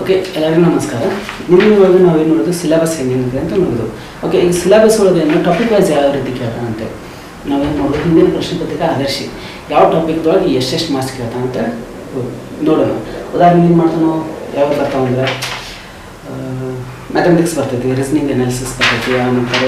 Okay ಎಲ್ಲರಿಗೂ ನಮಸ್ಕಾರ. ನಿನ್ನೆ ಇವಾಗ ನಾವೇನು ನೋಡೋದು ಸಿಲೆಬಸ್ ಹೆಂಗಿದೆ ಅಂತ ನೋಡೋದು. ಓಕೆ ಈ ಸಿಲೆಬಸ್ ಒಳಗೆ ಏನು ಟಾಪಿಕ್ ವೈಸ್ ಯಾವ ರೀತಿ ಕೇಳ್ತಾನೆ ಅಂತ ನಾವೇನು ನೋಡೋದು ಹಿಂದಿನ ಪ್ರಶ್ನೆ ಪತ್ರಿಕೆ ಆದರ್ಶಿ. ಯಾವ ಟಾಪಿಕ್ದೊಳಗೆ ಎಷ್ಟೆಷ್ಟು ಮಾರ್ಕ್ಸ್ ಕೇಳ್ತಾನೆ ಅಂತ ನೋಡೋಣ. ಉದಾಹರಣೆ ಏನು ಮಾಡ್ತಾನೋ? ಯಾವಾಗ ಬರ್ತಾವಂದ್ರೆ ಮ್ಯಾಥಮೆಟಿಕ್ಸ್ ಬರ್ತೈತಿ ರೀಸನಿಂಗ್ ಅನಾಲಿಸಿಸ್ ಬರ್ತೈತಿ ಆನಂತರ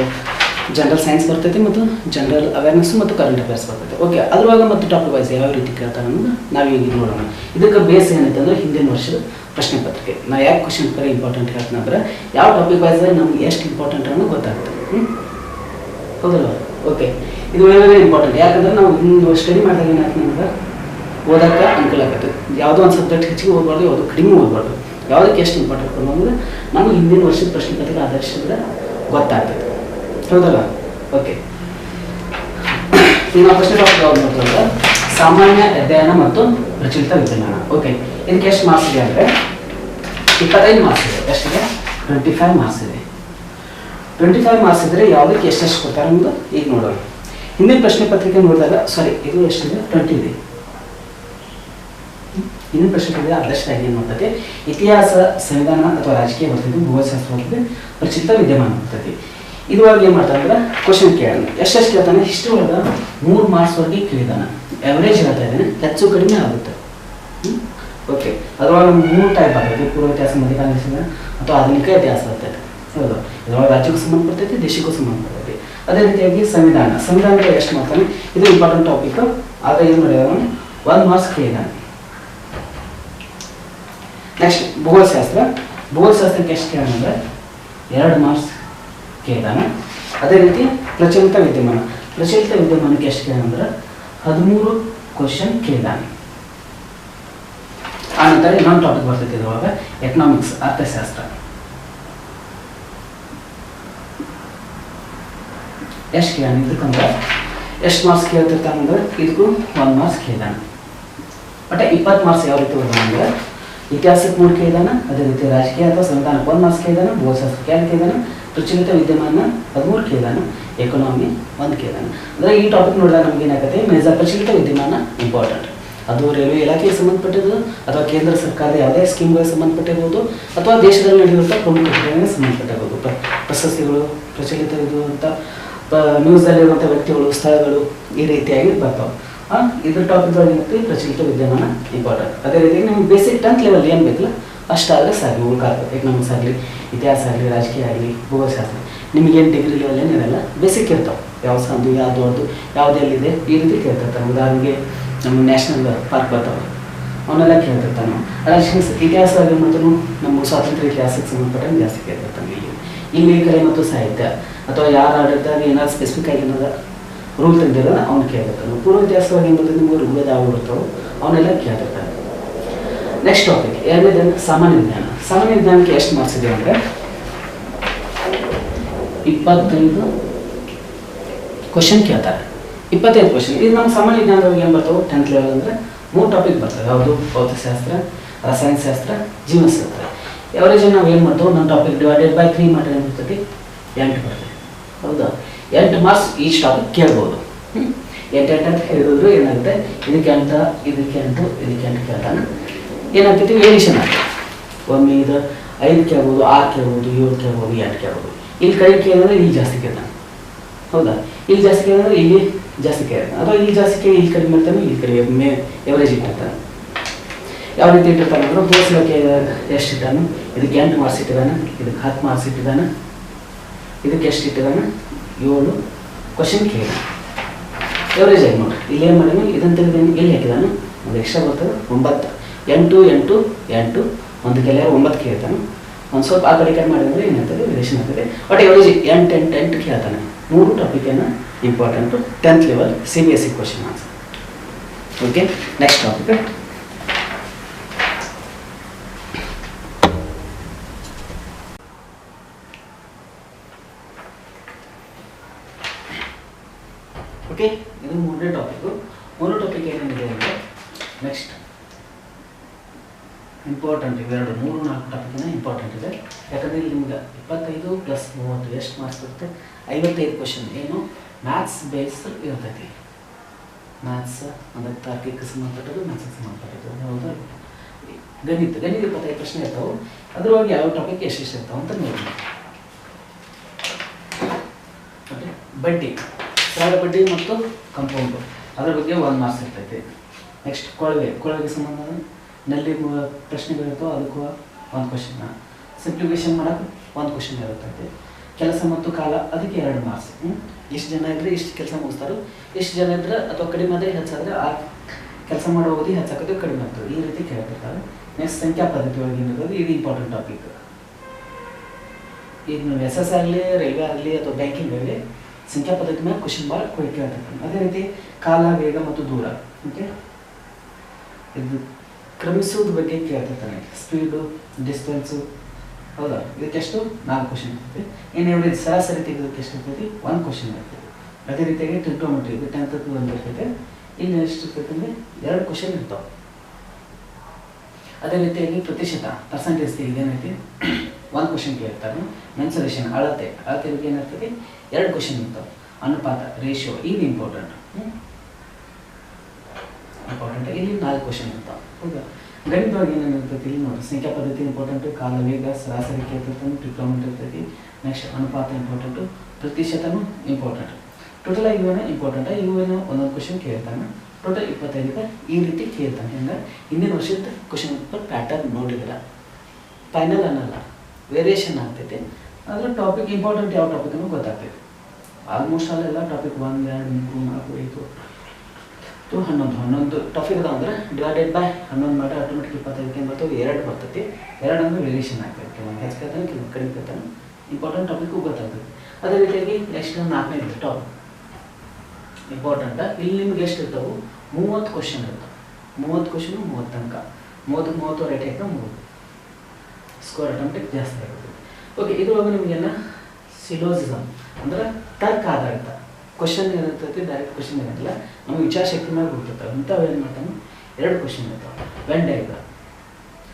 ಜನರಲ್ ಸೈನ್ಸ್ ಬರ್ತೈತಿ ಮತ್ತು ಜನರಲ್ ಅವೇರ್ನೆಸ್ ಮತ್ತು ಕರೆಂಟ್ ಅಫೇರ್ಸ್ ಬರ್ತೈತಿ. ಓಕೆ ಅದ್ರೊಳಗೆ ಮತ್ತು ಟಾಪಿಕ್ ವೈಸ್ ಯಾವ ರೀತಿ ಕೇಳ್ತಾರೆ ಅನ್ನೋದು ನಾವೀಗ ನೋಡೋಣ. ಇದಕ್ಕೆ ಬೇಸ್ ಏನಂತಂದ್ರೆ ಹಿಂದಿನ ವರ್ಷದ ಪ್ರಶ್ನೆ ಪತ್ರಿಕೆ. ನಾ ಯಾಕೆ ಕ್ವಶನ್ ಪೇಪರ್ ಇಂಪಾರ್ಟೆಂಟ್ ಹೇಳ್ತೀನಂದ್ರೆ ಯಾವ ಟಾಪಿಕ್ ವೈಸ್ ನಮ್ಗೆ ಎಷ್ಟು ಇಂಪಾರ್ಟೆಂಟ್ ಅನ್ನೋ ಗೊತ್ತಾಗ್ತದೆ ಹೌದಲ್ಲ ಓಕೆ ಇದು ವೆರಿ ಇಂಪಾರ್ಟೆಂಟ್ ಯಾಕಂದ್ರೆ ನಾವು ಸ್ಟಡಿ ಮಾಡಿದಾಗ ಏನಾಗ್ತದೆ ಓದಕ್ಕೆ ಅನುಕೂಲ ಆಗುತ್ತೆ. ಯಾವುದೋ ಒಂದು ಸಬ್ಜೆಕ್ಟ್ ಹೆಚ್ಚಿಗೆ ಓದಬಾರ್ದು, ಯಾವುದೋ ಕಡಿಮೆ ಓದಬಾರ್ದು. ಯಾವುದಕ್ಕೆ ಎಷ್ಟು ಇಂಪಾರ್ಟೆಂಟ್ ಅಂದ್ರೆ ನಮಗೆ ಹಿಂದಿನ ವರ್ಷದ ಪ್ರಶ್ನೆ ಪತ್ರಿಕೆ ಆಧರಿಸಿದ್ರೆ ಗೊತ್ತಾಗ್ತದೆ. ಹೌದಲ್ಲ ಓಕೆ ನಾವು ಪ್ರಶ್ನೆ ಪತ್ರಿಕೆ ಯಾವ್ದು ಸಾಮಾನ್ಯ ಅಧ್ಯಯನ ಮತ್ತು ಪ್ರಚಲಿತ ವಿಜ್ಞಾನ. ಓಕೆ ಇದಕ್ಕೆ ಎಷ್ಟು ಮಾರ್ಕ್ಸ್ ಇದೆ ಅಂದರೆ ಇಪ್ಪತ್ತೈದು ಮಾರ್ಕ್ಸ್ ಇದೆ. ಎಷ್ಟಿದೆ ಟ್ವೆಂಟಿ ಫೈವ್ ಮಾರ್ಕ್ಸ್ ಇದೆ. ಟ್ವೆಂಟಿ ಫೈವ್ ಮಾರ್ಕ್ಸ್ ಇದ್ದರೆ ಯಾವುದಕ್ಕೆ ಎಷ್ಟೆಷ್ಟು ಕೊಡ್ತಾರೆ ಅನ್ನೋದು ಈಗ ನೋಡೋಣ. ಹಿಂದಿನ ಪ್ರಶ್ನೆ ಪತ್ರಿಕೆ ನೋಡಿದಾಗ ಸಾರಿ ಇದು ಎಷ್ಟಿದೆ ಟ್ವೆಂಟಿ ಇದೆ. ಇನ್ನೊಂದು ಪ್ರಶ್ನೆ ಪತ್ರಿಕೆ ಆದರ್ಶವಾಗಿ ಏನು ಮಾಡ್ತದೆ? ಇತಿಹಾಸ, ಸಂವಿಧಾನ ಅಥವಾ ರಾಜಕೀಯ ಬರ್ತದೆ ಭೂಗೋಳಶಾಸ್ತ್ರ ಬರ್ತದೆ ಪ್ರಚಿತ ವಿದ್ಯಮಾನ ಬರ್ತದೆ ಇದುವಾಗ ಏನು ಮಾಡ್ತಾನೆ ಅಂದ್ರೆ ಕ್ವಶನ್ ಕೇಳೋಣ. ಎಷ್ಟೆಷ್ಟು ಕೇಳ್ತಾನೆ? ಹಿಸ್ಟ್ರಿ ಒಳಗೆ ಮೂರು ಮಾರ್ಕ್ಸ್ವರೆಗೆ ಕೇಳಿದಾನೆ ಎವರೇಜ್ ಹೇಳ್ತಾ ಇದ್ದಾನೆ. ಹೆಚ್ಚು ಕಡಿಮೆ ಆಗುತ್ತೆ. ಅದ್ರೊಳಗೆ ಮೂರು ಟೈಪ್ ಬರ್ತೈತಿ ಪೂರ್ವ ಇತಿಹಾಸ ಮಧ್ಯಕಾಲ ಇತಿಹಾಸ, ಅಥವಾ ಆಧುನಿಕ ಇತಿಹಾಸ ಬರ್ತೈತೆ ಹೌದು. ಇದ್ರೊಳಗೆ ರಾಜ್ಯಕ್ಕೂ ಸಂಬಂಧಪಡ್ತೈತಿ ದೇಶಕ್ಕೂ ಸಂಬಂಧಪಡ್ತೈತಿ ಅದೇ ರೀತಿಯಾಗಿ ಸಂವಿಧಾನ. ಸಂವಿಧಾನ ಎಷ್ಟು ಮಾಡ್ತಾನೆ ಇದು ಇಂಪಾರ್ಟೆಂಟ್ ಟಾಪಿಕ್ ಆಗ ಏನು ಮಾಡಿದಾನೆ ಒಂದು ಮಾರ್ಕ್ಸ್ ಕೇಳಿದಾನೆ ನೆಕ್ಸ್ಟ್ ಭೂಗೋಳಶಾಸ್ತ್ರ. ಭೂಗೋಳಶಾಸ್ತ್ರಕ್ಕೆ ಎಷ್ಟು ಕೇಳಂದ್ರೆ ಎರಡು ಮಾರ್ಕ್ಸ್ ಕೇಳಿದಾನೆ ಅದೇ ರೀತಿ ಪ್ರಚಲಿತ ವಿದ್ಯಮಾನ. ಪ್ರಚಲಿತ ವಿದ್ಯಮಾನಕ್ಕೆ ಎಷ್ಟು ಕೇಳಂದ್ರೆ ಹದಿಮೂರು ಕ್ವಶನ್ ಕೇಳಿದಾನೆ ಆನಂತರ ಇನ್ನೊಂದು ಟಾಪಿಕ್ ಬರ್ತೈತೆ ಇದ್ರೊಳಗೆ ಎಕನಾಮಿಕ್ಸ್ ಅರ್ಥಶಾಸ್ತ್ರ. ಎಷ್ಟು ಕೇಳ ಇದಕ್ಕಂದ್ರೆ ಎಷ್ಟು ಮಾರ್ಕ್ಸ್ ಕೇಳ್ತಿರ್ತಾನಂದ್ರೆ ಇದಕ್ಕೂ ಒಂದು ಮಾರ್ಕ್ಸ್ ಕೇಳಿದಾನೆ. ಬಟ್ ಇಪ್ಪತ್ತು ಮಾರ್ಕ್ಸ್ ಯಾವ ರೀತಿ ಅಂದ್ರೆ ಇತಿಹಾಸಕ್ಕೆ ಮೂರು ಕೇಳಿದಾನ, ಅದೇ ರೀತಿ ರಾಜಕೀಯ ಅಥವಾ ಸಂವಿಧಾನಕ್ಕೆ ಒಂದು ಮಾರ್ಕ್ಸ್ ಕೇಳಿದಾನ, ಭೂಶಾಸ್ತ್ರಕ್ಕೆ ಎರಡು ಕೇಳಿದಾನ, ಪ್ರಚಲಿತ ವಿದ್ಯಮಾನ ಹದಿಮೂರು ಕೇಳಿದಾನ ಎಕನಾಮಿ ಒಂದು ಕೇಳಿದಾನ. ಅಂದರೆ ಈ ಟಾಪಿಕ್ ನೋಡಿದಾಗ ನಮ್ಗೆ ಏನಾಗುತ್ತೆ, ಮೇಜರ್ ಪ್ರಚಲಿತ ವಿದ್ಯಮಾನ ಇಂಪಾರ್ಟೆಂಟ್ ಅದು ರೈಲ್ವೆ ಇಲಾಖೆಗೆ ಸಂಬಂಧಪಟ್ಟಿದ್ದು, ಅಥವಾ ಕೇಂದ್ರ ಸರ್ಕಾರದ ಯಾವುದೇ ಸ್ಕೀಮ್ಗಳಿಗೆ ಸಂಬಂಧಪಟ್ಟಿರ್ಬೋದು, ಅಥವಾ ದೇಶದಲ್ಲಿ ನಡೆಯುವಂಥ ಪ್ರಮುಖ ಘಟನೆಗೆ ಸಂಬಂಧಪಟ್ಟಿರ್ಬೋದು. ಪ್ರ ಪ್ರಶಸ್ತಿಗಳು, ಪ್ರಚಲಿತ ಇರುವಂಥ ಅಂತ ನ್ಯೂಸಲ್ಲಿರುವಂಥ ವ್ಯಕ್ತಿಗಳು, ಸ್ಥಳಗಳು ಈ ರೀತಿಯಾಗಿ ಬರ್ತಾವೆ. ಇದ್ರ ಟಾಪಿಕ್ ಏನೈತಿ ಪ್ರಚಲಿತ ವಿದ್ಯಮಾನ ಇಂಪಾರ್ಟೆಂಟ್ ಅದೇ ರೀತಿ ನಿಮ್ಗೆ ಬೇಸಿಕ್ ಟೆಂತ್ ಲೆವೆಲ್ ಏನು ಬೇಕಲ್ಲ, ಅಷ್ಟಾದರೆ ಸಾಕು ಉಳ್ಕಾಗ ಎಕನಾಮಿಕ್ಸ್ ಆಗಲಿ, ಇತಿಹಾಸ ಆಗಲಿ, ರಾಜಕೀಯ ಆಗಲಿ, ಭೂಗೋಳಶಾಸ್ತ್ರ ನಿಮಗೇನು ಡಿಗ್ರಿ ಲೆವೆಲ್ ಏನಿರಲ್ಲ ಬೇಸಿಕ್ ಇರ್ತಾವೆ. ಯಾವ ಸಂದು ಯಾವ್ದು ಅದು ಯಾವುದೆಲ್ಲಿದೆ ಈ ರೀತಿ ಕೇಳ್ತಿರ್ತಾರೆ. ಉದಾಹರಣೆಗೆ ನಮ್ಮ ನ್ಯಾಷನಲ್ ಪಾರ್ಕ್ ಬರ್ತಾವೆ. ಅವನ್ನೆಲ್ಲ ಕೇಳ್ತಿರ್ತಾನೆ ರಾಜಕೀಯ ಇತಿಹಾಸ ಮತ್ತು ನಮ್ಮ ಸ್ವಾತಂತ್ರ್ಯ ಇತಿಹಾಸಕ್ಕೆ ಸಂಬಂಧಪಟ್ಟಂಗೆ ಜಾಸ್ತಿ ಕೇಳ್ತಿರ್ತಾನೆ ಇಲ್ಲಿ. ಇಲ್ಲಿ ಕಲೆ ಮತ್ತು ಸಾಹಿತ್ಯ ಅಥವಾ ಯಾರು ಆಡಳಿತ ಏನಾದ್ರು ಸ್ಪೆಸಿಫಿಕ್ ಆಗಿ ಏನಾದ್ರು ರೂಲ್ ತಂದಿರ ಅವ್ನು ಕೇಳ್ತಿರ್ತಾನೆ. ಪೂರ್ವ ಇತಿಹಾಸವಾಗಿ ಬರ್ತದೆ ನಿಮಗೆ ಋಗ್ವೇದ ಆಗಿರ್ತಾವೆ ಅವನ್ನೆಲ್ಲ ಕೇಳ್ತಿರ್ತಾನೆ. ನೆಕ್ಸ್ಟ್ ಟಾಪಿಕ್ ಎರಡನೇದು ಸಾಮಾನ್ಯ ಜ್ಞಾನ. ಸಾಮಾನ್ಯ ಜ್ಞಾನಕ್ಕೆ ಎಷ್ಟು ಮಾರ್ಕ್ಸ್ ಇದೆ ಅಂದರೆ? ಇಪ್ಪತ್ತೈದು ಕ್ವಶನ್ ಕೇಳ್ತಾರೆ. ಇಪ್ಪತ್ತೈದು ಕ್ವಶನ್ ಇದು ನಮ್ಮ ಸಾಮಾನ್ಯ ಜ್ಞಾನದವ್ರಿಗೆ ಏನು ಬರ್ತವೆ? ಟೆಂತ್ ಲೆವೆಲ್ ಅಂದರೆ ಮೂರು ಟಾಪಿಕ್ ಬರ್ತವೆ. ಯಾವುದು? ಭೌತಶಾಸ್ತ್ರ ರಸಾಯನಶಾಸ್ತ್ರ ಜೀವನಶಾಸ್ತ್ರ. ಎವರೇಜ್ ನಾವು ಏನು ಮಾಡ್ತೇವೆ ನಮ್ಮ ಟಾಪಿಕ್ ಡಿವೈಡೆಡ್ ಬೈ ತ್ರೀ ಮಾಡಿದ್ರೆ ಏನಿರ್ತೈತಿ ಎಂಟು ಬರ್ತದೆ. ಹೌದಾ? ಎಂಟು ಮಾರ್ಕ್ಸ್ ಈಚ್ ಟಾಪಿಕ್ ಕೇಳ್ಬೋದು? ಎಂಟು ಎಂಟು ಅಂತ ಹೇಳಿದ್ರು ಏನಾಗುತ್ತೆ? ಇದಕ್ಕೆ ಅಂತ ಇದಕ್ಕೆ ಎಂಟು ಇದಕ್ಕೆ ಎಂಟು ಕೇಳ್ತಾನೆ ಏನಾಗ್ತೈತಿ? ವೇರಿಯೇಷನ್ ಆಗ್ತದೆ ಒಮ್ಮೆ ಇದು ಐದು ಕೇಳ್ಬೋದು, ಆರು ಕೇಳ್ಬೋದು, ಏಳು ಕೇಳ್ಬೋದು, ಎಂಟು ಕೇಳ್ಬೋದು. ಇಲ್ಲಿ ಕೈ ಕೇಳಿದ್ರೆ ಇಲ್ಲಿ ಜಾಸ್ತಿ ಕೇಳ್ತಾನೆ. ಹೌದಾ? ಇಲ್ಲಿ ಜಾಸ್ತಿ ಕೇಳಿದ್ರೆ ಇಲ್ಲಿ ಜಾಸ್ತಿ ಕೇರ್ ಅಥವಾ ಈ ಜಾಸ್ತಿ ಕೇಳಿ ಇಲ್ಲಿ ಕಡಿಮೆ ಮಾಡ್ತಾನೆ ಇಲ್ಲಿ ಕಡಿಮೆ ಮೇ ಎವರೇಜ್ ಇಟ್ಟಿರ್ತಾನೆ. ಯಾವ ರೀತಿ ಇಟ್ಟಿರ್ತಾನೆ ಅಂದ್ರೆ ಬೋಸ್ಲಕ್ಕೆ ಎಷ್ಟು ಇಟ್ಟಾನು ಇದಕ್ಕೆ ಎಂಟು ಮಾರ್ಕ್ಸ್ ಇಟ್ಟಿದ್ದಾನೆ, ಇದಕ್ಕೆ ಹತ್ತು ಮಾರ್ಕ್ಸ್ ಇಟ್ಟಿದ್ದಾನೆ, ಇದಕ್ಕೆ ಎಷ್ಟು ಇಟ್ಟಿದ್ದಾನೆ? ಏಳು ಕ್ವಶನ್ ಕೇಳಿ. ಎವರೇಜ್ ಆಗಿ ನೋಡಿ. ಇಲ್ಲಿ ಏನು ಮಾಡಿದ್ನು? ಇದನ್ನು ತೆಗೆದೇನು. ಎಲ್ಲಿ ಹಾಕಿದಾನು? ಒಂದು ಎಕ್ಸ್ಟ್ರಾ ಬರ್ತದೆ, ಒಂಬತ್ತು. ಎಂಟು ಎಂಟು ಎಂಟು. ಒಂದು ಕೆಲವು ಒಂಬತ್ತು ಕೇಳ್ತಾನೆ. ಒಂದು ಸ್ವಲ್ಪ ಆ ಕಡೆ ಈ ಕಡೆ ಮಾಡಿದ್ರೆ ಏನಾಗ್ತದೆ ರಿಲೇಷನ್ ಆಗ್ತದೆ ಬಟ್ ಎವರೇಜ್ ಎಂಟು ಎಂಟು ಎಂಟು ಕೇಳ್ತಾನೆ. ಮೂರು ಟಾಪಿಕನ್ನು level C B S C question answer okay next topic okay ಇದು ಮೂರನೇ ಟಾಪಿಕ್ ಮೂರನೇ ಟಾಪಿಕ್ ಏನೇನಿದೆ ಅಂದರೆ ನೆಕ್ಸ್ಟ್ ಇಂಪಾರ್ಟೆಂಟ್ ಇವೆರಡು ಮೂರು, ನಾಲ್ಕು ಟಾಪಿಕ್ನ ಇಂಪಾರ್ಟೆಂಟ್ ಇದೆ ಯಾಕಂದರೆ ಇಲ್ಲಿ ನಿಮ್ಗೆ ಇಪ್ಪತ್ತೈದು ಪ್ಲಸ್ ಮೂವತ್ತು ಎಷ್ಟು ಮಾರ್ಕ್ಸ್ ಬರುತ್ತೆ? ಐವತ್ತೈದು ಕ್ವಶನ್ ಏನು? ಮ್ಯಾಥ್ಸ್ ಬೇಸ್ ಇರ್ತೈತಿ ಮ್ಯಾಥ್ಸ್ ಅಂದರೆ ತಾರ್ಕಿಕ ಸಂಬಂಧಪಟ್ಟದ್ದು ಮ್ಯಾಥ್ಸ್ ಸಂಬಂಧಪಟ್ಟದ್ದು ಹೌದಾ. ಗಣಿತ ಗಣಿತ ಇಪ್ಪತ್ತೈದು ಪ್ರಶ್ನೆ ಇರ್ತಾವೆ. ಅದ್ರೊಳಗೆ ಯಾವ ಟಾಪಿಕ್ ಎಷ್ಟೆಷ್ಟು ಇರ್ತಾವೆ ಅಂತ ನೋಡಿ ಬಡ್ಡಿ. ಸಾಲ ಬಡ್ಡಿ ಮತ್ತು ಕಂಪೌಂಡು ಅದ್ರ ಬಗ್ಗೆ ಒಂದು ಮಾರ್ಕ್ಸ್ ಇರ್ತೈತಿ. ನೆಕ್ಸ್ಟ್ ಕೊಳವೆ. ಕೊಳವೆಗೆ ಸಂಬಂಧ ನಲ್ಲಿ ಪ್ರಶ್ನೆಗಳಿರ್ತಾವೆ, ಅದಕ್ಕೂ ಒಂದು ಕ್ವಶನ್ ಸಿಂಪ್ಲಿಫಿಕೇಶನ್ ಮಾಡೋಕೆ ಒಂದು ಕ್ವಶನ್ ಇರುತ್ತೈತಿ. ಕೆಲಸ ಮತ್ತು ಕಾಲ ಅದಕ್ಕೆ ಎರಡು ಮಾರ್ಕ್ಸ್. ಎಷ್ಟು ಜನ ಇದ್ರೆ ಇಷ್ಟು ಕೆಲಸ ಮುಗಿಸ್ತಾರೋ, ಎಷ್ಟು ಜನ ಇದ್ರೆ ಅಥವಾ ಕಡಿಮೆ ಆದರೆ ಹೆಚ್ಚಾದ್ರೆ ಆ ಕೆಲಸ ಮಾಡೋ ಅವಧಿ ಹೆಚ್ಚಾಕೋದು ಕಡಿಮೆ ಆಗ್ತದೆ. ಈ ರೀತಿ ಕೇಳ್ತಿರ್ತಾರೆ ನೆಕ್ಸ್ಟ್ ಸಂಖ್ಯಾ ಪದ್ಧತಿ ಒಳಗೆ ಏನಿರೋದು, ಇದು ಇಂಪಾರ್ಟೆಂಟ್ ಟಾಪಿಕ್ ಈಗ ನೀವು ಎಸ್ ಎಸ್ ಆಗಲಿ ರೈಲ್ವೆ ಆಗಲಿ ಅಥವಾ ಬ್ಯಾಂಕಿಂಗ್ ಆಗಲಿ, ಸಂಖ್ಯಾ ಪದ್ಧತಿ ಮೇಲೆ ಕ್ವಶನ್ ಭಾಳ ಕೇಳ್ತಿರ್ತಾನೆ ಅದೇ ರೀತಿ ಕಾಲ, ವೇಗ ಮತ್ತು ದೂರ. ಓಕೆ ಇದು ಕ್ರಮಿಸೋದ್ರ ಬಗ್ಗೆ ಕೇಳ್ತಿರ್ತಾನೆ ಸ್ಪೀಡು ಡಿಸ್ಟೆನ್ಸು ಹೌದಾ? ಇದಕ್ಕೆಷ್ಟು ನಾಲ್ಕು ಕ್ವಶನ್ ಇರ್ತೈತಿ. ಇನ್ನು ಎವರೇಜ್ ಸರಾಸರಿ ತೆಗೆದಕ್ಕೆ ಎಷ್ಟು ಇರ್ತೈತಿ ಒಂದು ಕ್ವಶನ್ ಇರ್ತೈತಿ. ಅದೇ ರೀತಿಯಾಗಿ ಟ್ರಿಗ್ನೋಮೆಟ್ರಿ ಇದು ಟೆಂತ್ ಒಂದು ಇರ್ತೈತೆ ಇನ್ನು ಎಷ್ಟು ಇರ್ತೈತೆ ಅಂದರೆ ಎರಡು ಕ್ವಶನ್ ಇರ್ತಾವೆ. ಅದೇ ರೀತಿಯಾಗಿ ಪ್ರತಿಶತ ಪರ್ಸೆಂಟೇಜ್ ಏನೈತಿ ಒಂದು ಕ್ವಶನ್ ಕೇಳ್ತಾರೆ ಮೆನ್ಸುರೇಷನ್ ಅಳತೆ. ಅಳತೆ ಬಗ್ಗೆ ಏನಿರ್ತೈತಿ ಎರಡು ಕ್ವಶನ್ ಇರ್ತಾವೆ. ಅನುಪಾತ ರೇಷಿಯೋ ಇದು ಇಂಪಾರ್ಟೆಂಟ್ ಇಂಪಾರ್ಟೆಂಟ್ ಇಲ್ಲಿ ನಾಲ್ಕು ಕ್ವಶನ್ ಇರ್ತಾವೆ. ಹೌದಾ? ಗಣಿತವಾಗಿ ಏನೇನು ಇರ್ತೈತಿ ಇಲ್ಲಿ ನೋಡಿ ಸಂಖ್ಯಾ ಪದ್ಧತಿ ಇಂಪಾರ್ಟೆಂಟು ಕಾಲ ವೇಗ, ಸರಾಸರಿ ಕೇಳ್ತಿರ್ತಾನೆ ಟ್ರಿಪ್ಲೋಮೆಂಟ್ ಇರ್ತೈತಿ ನೆಕ್ಸ್ಟ್ ಅನುಪಾತ ಇಂಪಾರ್ಟೆಂಟು ಪ್ರತಿಶತನೂ ಇಂಪಾರ್ಟೆಂಟ್ ಟೋಟಲ್ ಆಗಿ ಇವನ್ನ ಇಂಪಾರ್ಟೆಂಟ್ ಇವನ್ನ ಒಂದೊಂದು ಕ್ವಶನ್ ಕೇಳ್ತಾನೆ. ಟೋಟಲ್ ಇಪ್ಪತ್ತೈದಕ್ಕೆ ಈ ರೀತಿ ಕೇಳ್ತಾನೆ. ಹೆಂಗೆ? ಹಿಂದಿನ ವರ್ಷದ ಕ್ವಶನ್ ಪೇಪರ್ ಪ್ಯಾಟರ್ನ್ ನೋಡಿದ್ರೆ. ಫೈನಲ್ ಅನ್ನಲ್ಲ ವೇರಿಯೇಷನ್ ಆಗ್ತೈತಿ. ಆದ್ರೆ ಟಾಪಿಕ್ ಇಂಪಾರ್ಟೆಂಟ್ ಯಾವ ಟಾಪಿಕ್ ಅನ್ನೋ ಗೊತ್ತಾಗ್ತೈತೆ. ಆಲ್ಮೋಸ್ಟ್ ಎಲ್ಲ ಟಾಪಿಕ್ ಒಂದು, ಎರಡು, ಮೂರು, ನಾಲ್ಕು, ಐದು ಟು ಹನ್ನೊಂದು ಹನ್ನೊಂದು ಟಾಪಿಕ್ ಅದಾವ ಅಂದ್ರೆ ಡಿವೈಡೆಡ್ ಬೈ ಹನ್ನೊಂದು ಮಾಡಿ ಆಟೋಮೆಟಿಕ್ ಇಪ್ಪತ್ತೈದಕ್ಕೆ ಏನು ಬರ್ತವೆ ಎರಡು ಬರ್ತೈತಿ. ಎರಡು ಅಂದ್ರೆ ವೇರಿಯೇಷನ್ ಆಗ್ತೈತೆ ಕೆಲವೊಂದು ಹೆಚ್ಚು ಕೆಲವು ಕಡಿಮೆ ಕೇಳ್ತಾನೆ. ಇಂಪಾರ್ಟೆಂಟ್ ಟಾಪಿಕ್ಕು ಗೊತ್ತಾಗ್ತದೆ. ಅದೇ ರೀತಿಯಾಗಿ ನೆಕ್ಸ್ಟ್ ನಾಲ್ಕನೇದು ಟಾಪ್ ಇಂಪಾರ್ಟೆಂಟ್ ಇಲ್ಲಿ ನಿಮ್ಗೆ ಎಷ್ಟು ಇರ್ತಾವೆ? ಮೂವತ್ತು ಕ್ವಶನ್ ಇರ್ತಾವೆ. ಮೂವತ್ತು ಕ್ವಶನ್ ಮೂವತ್ತು ಅಂಕ ಮೂವತ್ತು ಮೂವತ್ತು ರೈಟ್ ಹಾಕಿದ್ರೆ ಮೂವತ್ತು. ಸ್ಕೋರ್ ಆಟೋಮೆಟಿಕ್ ಜಾಸ್ತಿ ಆಗುತ್ತೆ. ಓಕೆ ಇದ್ರೊಳಗೆ ನಿಮಗೆಲ್ಲ ಸಿಲೋಸಿಸಮ್ ಅಂದ್ರೆ ತರ್ಕ ಆಧಾರಿತ. ಕ್ವಶನ್ ಏನಿರ್ತೈತಿ ಡೈರೆಕ್ಟ್ ಕ್ವಶನ್ ಏನಿಲ್ಲ ವಿಚಾರ ವಿಚಾರಶಕ್ತಿ ಮೇಲೆ ಗೊತ್ತಿರ್ತಾವೆ ಇಂಥವು ಏನು ಮಾಡ್ತಾನೆ? ಎರಡು ಕ್ವಶನ್ ಇರ್ತಾವೆ. ವೆನ್ ಡಯಾಗ್ರಾಮ್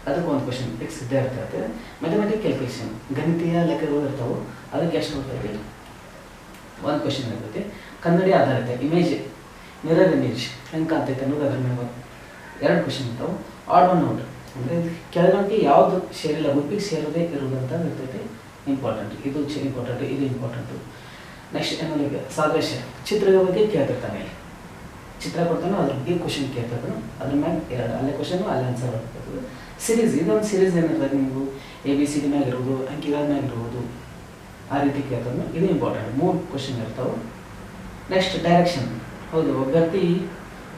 ಅದಕ್ಕೆ ಒಂದು ಕ್ವಶನ್ ಫಿಕ್ಸ್ ಇದ್ದೇ ಇರ್ತೈತೆ ಮ್ಯಾಥಮೆಟಿಕ್ ಕ್ಯಾಲ್ಕುಲೇಷನ್ ಗಣಿತೀಯ ಲೆಕ್ಕಗಳು ಇರ್ತಾವೆ. ಅದಕ್ಕೆ ಎಷ್ಟು ಬರ್ತೈತಿ ಒಂದು ಕ್ವಶನ್ ಇರ್ತೈತಿ ಕನ್ನಡಿ ಆಧಾರಿತ ಇಮೇಜ್ ಮಿರರ್ ಇಮೇಜ್ ಹೆಂಗೆ ಕಾಣ್ತೈತೆ ಅನ್ನೋದು ಅದ್ರ ಮೇಲೆ ಎರಡು ಕ್ವಶನ್ ಇರ್ತಾವೆ. ಆಡ್ ಒನ್ ಔಟ್ ಅಂದರೆ ಕೆಳಗಂಟೆ ಯಾವುದು ಸೇರಿಲ್ಲ, ಗುಂಪಿಗೆ ಸೇರದೇ ಇರುವುದಂತ ಇರ್ತೈತಿ. ಇಂಪಾರ್ಟೆಂಟ್ ಇದು ಇಂಪಾರ್ಟೆಂಟ್ ಇದು ಇಂಪಾರ್ಟೆಂಟು ನೆಕ್ಸ್ಟ್ ಏನೋ ಸಾದೃಶ್ಯ. ಚಿತ್ರದ ಬಗ್ಗೆ ಕೇಳ್ತಿರ್ತಾನೆ ಇಲ್ಲಿ. ಚಿತ್ರ ಕೊಡ್ತಾನೆ ಅದ್ರ ಬಗ್ಗೆ ಕ್ವಶನ್ ಕೇಳ್ತಿರ್ತಾನೆ, ಅದ್ರ ಮ್ಯಾಗ ಎರಡು, ಅಲ್ಲೇ ಕ್ವಶನ್ ಅಲ್ಲೇ ಆನ್ಸರ್ ಬರ್ತದೆ. ಸಿರೀಸ್ ಇದೊಂದು ಸಿರೀಸ್ ಏನಿರ್ತದೆ ನಿಮಗೂ ಎ ಬಿ ಸಿ ಡಿ ಮ್ಯಾಗ ಇರ್ಬೋದು, ಅಂಕಿಗಳ ಇರ್ಬೋದು. ಆ ರೀತಿ ಕೇಳ್ತಾನೆ, ಇದು ಇಂಪಾರ್ಟೆಂಟ್ ಮೂರು ಕ್ವಶನ್ ಇರ್ತಾವೆ. ನೆಕ್ಸ್ಟ್ ಡೈರೆಕ್ಷನ್ ಹೌದು ಒಬ್ಬ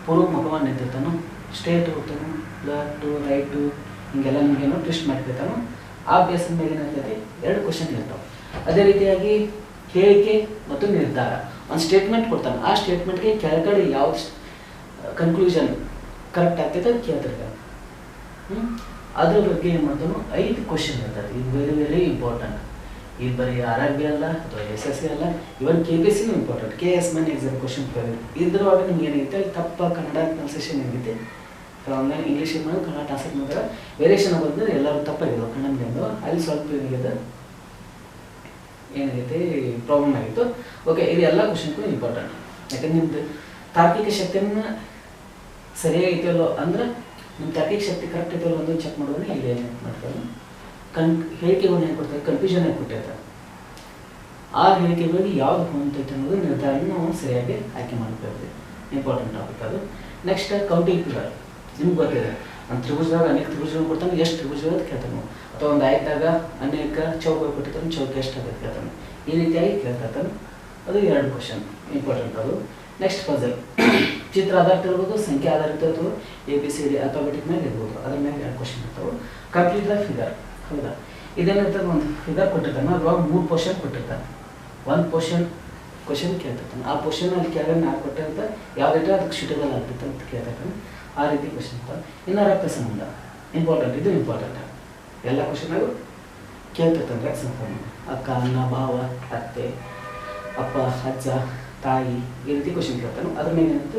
ಪೂರ್ವ ಮುಖವನ್ನು ನಿಂತಿರ್ತಾನೋ ಸ್ಟ್ರೇಟ್ ಹೋಗ್ತಾನೋ ಲೆಫ್ಟು ರೈಟು ಹಿಂಗೆಲ್ಲ ನಿಮಗೇನು ಟ್ವಿಸ್ಟ್ ಮಾಡ್ತಿರ್ತಾನೋ ಆ ಬೇಸಿನ ಮೇಲೆ ಏನಾಗ್ತೈತಿ ಎರಡು ಕ್ವಶನ್ ಇರ್ತಾವೆ. ಅದೇ ರೀತಿಯಾಗಿ ಹೇಳಿಕೆ ಮತ್ತು ನಿರ್ಧಾರ. ಒಂದು ಸ್ಟೇಟ್ಮೆಂಟ್ ಕೊಡ್ತಾನೆ. ಆ ಸ್ಟೇಟ್ಮೆಂಟ್ಗೆ ಕೆಳಗಡೆ ಯಾವ ಕನ್ಕ್ಲೂಷನ್ ಕರೆಕ್ಟ್ ಆಗ್ತೈತೆ ಅದು ಕೇಳ್ತಿರ್ತಾರೆ ಹ್ಞೂ ಅದ್ರ ಬಗ್ಗೆ ಏನು ಮಾಡ್ತಾನು, ಐದು ಕ್ವಶನ್ ಇರ್ತದೆ ಇದು ವೆರಿ ವೆರಿ ಇಂಪಾರ್ಟೆಂಟ್ ಇದು ಬರೀ ಆರ್ ಆರ್ ಬಿ ಅಲ್ಲ, ಅಥವಾ ಎಸ್ ಎಸ್ ಸಿ ಅಲ್ಲ ಇವನ್ ಕೆ ಪಿ ಸಿನೂ ಇಂಪಾರ್ಟೆಂಟ್ ಕೆ ಎಸ್ ಮನ್ ಎಕ್ಸಾಮ್ ಕ್ವಶನ್ ಇದ್ರೊಳಗೆ ನಿಮ್ಗೆ ಏನೈತೆ ತಪ್ಪ ಕನ್ನಡ ಟ್ರಾನ್ಸ್ಲೇಷನ್ ಏನಿದೆ ಆನ್ಲೈನ್ ಇಂಗ್ಲೀಷ್ ಕನ್ನಡ ಟ್ರಾನ್ಸ್ಲೇಟ್ ಮಾಡಿದ್ರೆ ವೇರಿಯೇಷನ್ ಬಂದ್ರೆ ಎಲ್ಲರೂ ತಪ್ಪಾಗಿದ್ದಾವೆ ಕನ್ನಡ ಅಲ್ಲಿ ಸ್ವಲ್ಪ ಏನಾಗಿದೆ? ಏನಾಗೈತೆ ಪ್ರಾಬ್ಲಮ್ ಆಗಿತ್ತು. ಓಕೆ ಇದು ಎಲ್ಲ ಕ್ವಶನ್ಗೂ ಇಂಪಾರ್ಟೆಂಟ್ ಯಾಕಂದ್ರೆ ನಿಮ್ದು ತಾರ್ಕಿಕ ಶಕ್ತಿಯನ್ನ ಸರಿಯಾಗೈತೆ ಅಲ್ಲೋ ಅಂದ್ರೆ ನಿಮ್ಮ ತಾರ್ಕಿಕ ಶಕ್ತಿ ಕರೆಕ್ಟ್ ಇದೆಯಲ್ಲ ಒಂದು ಚೆಕ್ ಮಾಡೋದ್ರೆ ಇಲ್ಲಿ ಏನು ಮಾಡ್ತಾರೆ? ಕನ್ ಹೇಳಿಕೆಗಳನ್ನ ಏನು ಕೊಡ್ತಾರೆ? ಕನ್ಫ್ಯೂಷನ್ ಆಗಿ ಕೊಟ್ಟಿರ್ತಾರೆ? ಆ ಹೇಳಿಕೆಗಳಿಗೆ ಯಾವ್ದು ಹೊಂದೈತೆ ಅನ್ನೋದು ನಿರ್ಧಾರ ನಾವು ಸರಿಯಾಗಿ ಆಯ್ಕೆ ಮಾಡ್ಬೇಕು ಇಂಪಾರ್ಟೆಂಟ್ ಟಾಪಿಕ್ ಅದು. ನೆಕ್ಸ್ಟ್ ಕೌಂಟಿಂಗ್ ಪಿಲ್ಲರ್ ನಿಮ್ಗೆ ಗೊತ್ತಿದೆ. ಒಂದು ತ್ರಿಭುಜದಾಗ ಅನೇಕ ತ್ರಿಭುಜಗಳು ಕೊಡ್ತಾನೆ, ಎಷ್ಟು ತ್ರಿಭುಜಗಳು ಅಂತ ಕೇಳ್ತಾನೆ. ಅಥವಾ ಒಂದು ಆಯ್ತಾಗ ಅನೇಕ ಚೌಕ ಕೊಟ್ಟಿರ್ತಾನೆ ಚೌಕ ಎಷ್ಟು ಆಗುತ್ತೆ ಕೇಳ್ತಾನೆ ಈ ರೀತಿಯಾಗಿ ಕೇಳ್ತಾನೆ ಅದು ಎರಡು ಕ್ವಶನ್ ಇಂಪಾರ್ಟೆಂಟ್ ಅದು. ನೆಕ್ಸ್ಟ್ ಪಜಲ್ ಚಿತ್ರ ಆಧಾರಿತ ಇರ್ಬೋದು, ಸಂಖ್ಯೆ ಆಧಾರಿತ ಇರ್ಬೋದು A B C D automatic ಮೇಲೆ ಇರ್ಬೋದು. ಅದ್ರ ಮೇಲೆ ಎರಡು ಕ್ವಶನ್ ಇರ್ತಾವೆ. ಕಂಪ್ಲೀಟ್ ದ ಫಿಗರ್ ಹೌದಾ? ಇದೇನಿರ್ತದೆ ಒಂದು ಫಿಗರ್ ಕೊಟ್ಟಿರ್ತಾನೆ. ಅದ್ರೊಳಗೆ ಮೂರು ಪೋರ್ಷನ್ ಕೊಟ್ಟಿರ್ತಾನೆ. ಒಂದು ಪೋರ್ಷನ್ ಕ್ವಶನ್ ಕೇಳ್ತಿರ್ತಾನೆ ಆ ಪೋರ್ಷನ್ ಅಲ್ಲಿ ಕೆಳಗಡೆ ನಾಲ್ಕು ಕೊಟ್ಟಿರ್ತ ಯಾವ್ದಿಟ್ಟರೆ ಅದಕ್ಕೆ ಶೂಟಬಲ್ ಆಗ್ತಿತ್ತು ಅಂತ ಕೇಳ್ತಿರ್ತಾನೆ ಆ ರೀತಿ ಕ್ವಶನ್ ಇನ್ನು ರಕ್ತ ಸಂಬಂಧ ಇಂಪಾರ್ಟೆಂಟ್ ಇದು ಇಂಪಾರ್ಟೆಂಟ್ ಎಲ್ಲ ಕ್ವಶನ್ಗಳು ಕೇಳ್ತಿರ್ತಾರೆ ರಕ್ತ ಸಂಬಂಧ. ಅಕ್ಕ, ಅಣ್ಣ, ಭಾವ, ಅತ್ತೆ, ಅಪ್ಪ, ಅಜ್ಜ, ತಾಯಿ, ಈ ರೀತಿ ಕ್ವಶನ್ ಕೇಳ್ತಾನೆ. ಅದ್ರ ಮೇಲೆ ಏನಂತ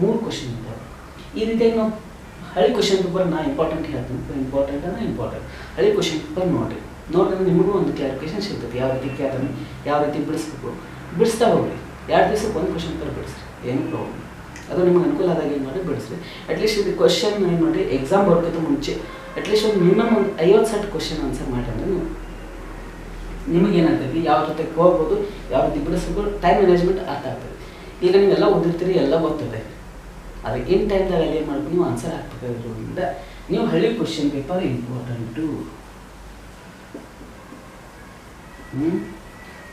ಮೂರು ಕ್ವಶನ್ ಇದೆ. ಈ ರೀತಿಯಾಗಿ ನಾವು ಹಳೆ ಕ್ವಶನ್ ಪೇಪರ್ ನಾ ಇಂಪಾರ್ಟೆಂಟ್ ಹೇಳ್ತೀನಿ. ಇಂಪಾರ್ಟೆಂಟ್ ಅಂದರೆ ಇಂಪಾರ್ಟೆಂಟ್ ಹಳೆ ಕ್ವಶನ್ ಪೇಪರ್ ನೋಡಿರಿ. ನೋಡಿದ್ರೆ ನಿಮಗೂ ಒಂದು ಕ್ಲಾರಿಫಿಕೇಶನ್ ಸಿಗ್ತದೆ. ಯಾವ ರೀತಿ ಕೇಳ್ತಾನೆ, ಯಾವ ರೀತಿ ಬಿಡಿಸ್ಬೇಕು? ಬಿಡಿಸ್ತಾ ಹೋಗ್ರಿ. ಎರಡು ದಿವಸಕ್ಕೆ ಒಂದು ಕ್ವಶನ್ ಪೇಪರ್ ಬಿಡಿಸ್ರಿ. ಏನು ಪ್ರಾಬ್ಲಮ್ ಅದು ನಿಮ್ಗೆ ಅನುಕೂಲ ಆದಾಗ ಏನು ಮಾಡಿ ಬಿಡಿಸ್ರಿ. ಅಟ್ಲೀಸ್ಟ್ ಇದು ಕ್ವಶನ್ ಏನು ಮಾಡಿ ಎಕ್ಸಾಮ್ ಬರೋಕ್ಕಿಂತ ಮುಂಚೆ. ಅಟ್ಲೀಸ್ಟ್ ಒಂದು ಮಿನಿಮಮ್ ಒಂದು ಐವತ್ತು ಸೆಟ್ ಕ್ವಶನ್ ಆನ್ಸರ್ ಮಾಡಿ ಅಂದ್ರೆ ನೀವು. ನಿಮಗೇನಾಗ್ತೈತಿ ಯಾವ ಜೊತೆ ಹೋಗ್ಬೋದು ಯಾವ ರೀತಿ ಬಿಡಿಸ್ಬೇಕು ಟೈಮ್ ಮ್ಯಾನೇಜ್ಮೆಂಟ್ ಅರ್ಥ ಆಗ್ತದೆ. ಈಗ ನೀವೆಲ್ಲ ಓದಿರ್ತೀರಿ, ಎಲ್ಲ ಗೊತ್ತದೆ. ಆದರೆ ಇನ್ ಟೈಮ್ದಾಗ ಏನು ಮಾಡ್ಬೇಕು? ನೀವು ಆನ್ಸರ್ ಹಾಕ್ಬೇಕಾಗಿರೋದ್ರಿಂದ ನೀವು ಹಳ್ಳಿ question paper important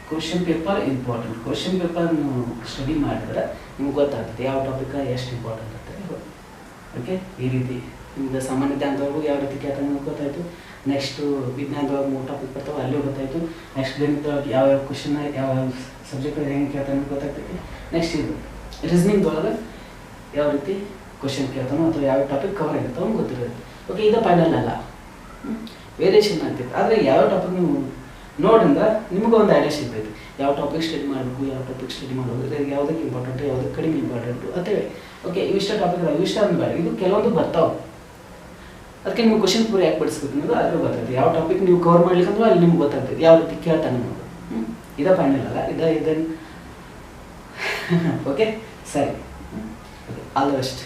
question paper important question paper ನೀವು ಸ್ಟಡಿ ಮಾಡಿದ್ರೆ ನಿಮ್ಗೆ ಗೊತ್ತಾಗ್ತದೆ ಯಾವ ಟಾಪಿಕ್ ಎಷ್ಟು ಇಂಪಾರ್ಟೆಂಟ್ ಅಂತ ಓಕೆ ಈ ರೀತಿ ನಿಮ್ದು ಸಾಮಾನ್ಯ ಜ್ಞಾನದವರೆಗೂ ಯಾವ ರೀತಿ ಕೇಳ್ತಾನೆ ನಿಮ್ಗೆ ಗೊತ್ತಾಯಿತು. ನೆಕ್ಸ್ಟು ವಿಜ್ಞಾನದೊಳಗೆ ಮೂರು ಟಾಪಿಕ್ ಬರ್ತಾವೆ ಅಲ್ಲಿ ಗೊತ್ತಾಯಿತು. ನೆಕ್ಸ್ಟ್ ಗಣಿತದೊಳಗೆ ಯಾವ ಯಾವ ಕ್ವಶನ್ ಯಾವ ಯಾವ ಸಬ್ಜೆಕ್ಟ್ ಹೆಂಗೆ ಕೇಳ್ತಾನೆ ಗೊತ್ತಾಗ್ತೈತಿ ನೆಕ್ಸ್ಟ್ ಇದು ರೀಸನಿಂಗ್ದೊಳಗೆ ಯಾವ ರೀತಿ ಕ್ವಶನ್ ಕೇಳ್ತಾನೋ ಅಥವಾ ಯಾವ ಟಾಪಿಕ್ ಕವರ್ ಆಗಿರ್ತಾವ ಗೊತ್ತಿರುತ್ತೆ ಓಕೆ ಇದು ಫೈನಲ್ ಅಲ್ಲ. ವೇರಿಯೇಷನ್ ಆಗ್ತಿತ್ತು ಆದರೆ ಯಾವ ಟಾಪಿಕ್ ನೀವು ನೋಡ್ರಿಂದ ನಿಮಗೂ ಒಂದು ಐಡಿಯಾ ಸಿಗ್ತೈತಿ ಯಾವ ಟಾಪಿಕ್ ಸ್ಟಡಿ ಮಾಡಬೇಕು, ಯಾವ ಟಾಪಿಕ್ ಸ್ಟಡಿ ಮಾಡಬೇಕು ಯಾವುದಕ್ಕೆ ಇಂಪಾರ್ಟೆಂಟ್ ಯಾವುದಕ್ಕೆ ಕಡಿಮೆ ಇಂಪಾರ್ಟೆಂಟು ಅಂತೇಳಿ. ಓಕೆ ಇವಿಷ್ಟ ಟಾಪಿಕ್ ಇವಿಷ್ಟ ಅಂದ್ಬೇಡ ಇದು ಕೆಲವೊಂದು ಬರ್ತಾವೆ. ಅದಕ್ಕೆ ನೀವು ಕ್ವಶನ್ ಪೂರ ಯಾಕೆ ಬಿಡಿಸ್ಬೇಕು ಅನ್ನೋದು ಅದ್ರ ಗೊತ್ತಾಗ್ತದೆ. ಯಾವ ಟಾಪಿಕ್ ನೀವು ಕವರ್ ಮಾಡ್ಲಿಕ್ಕಂದ್ರೆ ಅಲ್ಲಿ ನಿಮ್ಗೆ ಗೊತ್ತಾಗ್ತದೆ. ಯಾವ ರೀತಿ ಕೇಳ್ತಾನೆ ಹ್ಞೂ ಇದ ಫೈನಲ್ ಅಲ್ಲ. ಇದ ಇದನ್ನು ಓಕೆ ಸರಿ. All the best